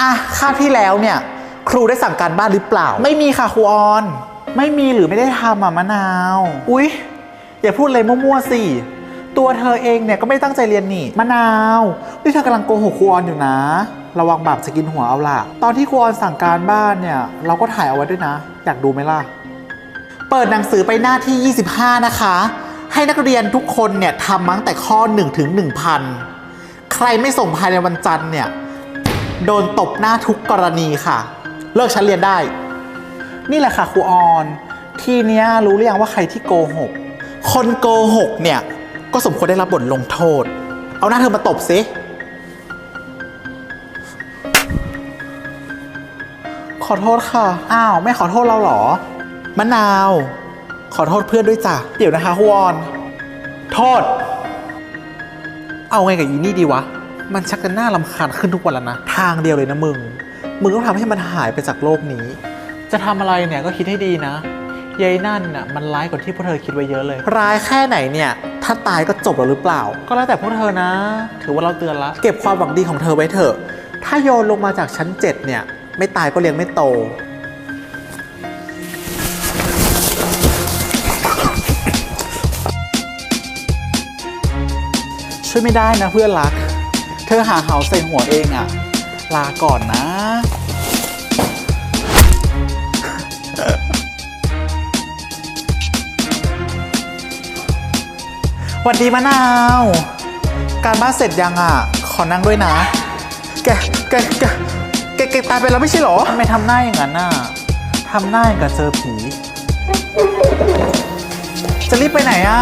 อะคาบที่แล้วเนี่ย ครูได้สั่งการบ้านหรือเปล่า ไม่มีค่ะครูออน ไม่มีหรือไม่ได้ทำอะมะนาว อุ๊ย อย่าพูดอะไรมั่วๆสิ ตัวเธอเองเนี่ยก็ไม่ได้ตั้งใจเรียนนี่ มะนาวนี่เธอกำลังโกหกครูออนอยู่นะ ระวังบาปจะกินหัวเอาล่ะ ตอนที่ครูออนสั่งการบ้านเนี่ย เราก็ถ่ายเอาไว้ด้วยนะ อยากดูไหมล่ะ เปิดหนังสือไปหน้าที่ 25 นะคะ ให้นักเรียนทุกคนเนี่ยทำมาตั้งแต่ข้อ 1 ถึง 1,000 ใครไม่ส่งภายในวันจันทร์เนี่ย โดนตบหน้าทุกกรณีค่ะ เลิกชั้นเรียนได้ นี่แหละค่ะครูออน ทีเนี้ยรู้หรือยังว่าใครที่โกหก คนโกหกเนี่ย ก็สมควรได้รับบทลงโทษ เอาหน้าเธอมาตบสิขอโทษค่ะ อ้าว ไม่ขอโทษเราเหรอ มะนาว ขอโทษเพื่อนด้วยจ้ะ เดี๋ยวนะคะฮวอน โทษ เอาไงกับอีนี่ดีวะ มันชักจะน่าลำคาญขึ้นทุกวันแล้วนะ ทางเดียวเลยนะมึง มึงต้องทำให้มันหายไปจากโลกนี้ จะทำอะไรเนี่ยก็คิดให้ดีนะยายนั่นน่ะมันร้ายกว่าที่พวกเธอคิดไว้เยอะเลย ร้ายแค่ไหนเนี่ย ถ้าตายก็จบแล้วหรือเปล่า ก็แล้วแต่พวกเธอนะ ถือว่าเราเตือนละ เก็บความหวังดีของเธอไว้เถอะ ถ้าโยนลงมาจากชั้นเจ็ดเนี่ย ไม่ตายก็เลี้ยงไม่โต ช่วยไม่ได้นะเพื่อนรัก เธอหาเหาใส่หัวเองอะลาก่อนนะ หวัดดีมะนาว การบ้านเสร็จยังอะ ขอนั่งด้วยนะ แก แก แก แกแกตายไปแล้วไม่ใช่เหรอทำไมทำหน้าอย่างนั้นน่ะทำหน้าอย่างกับเจอผี จะรีบไปไหนอะ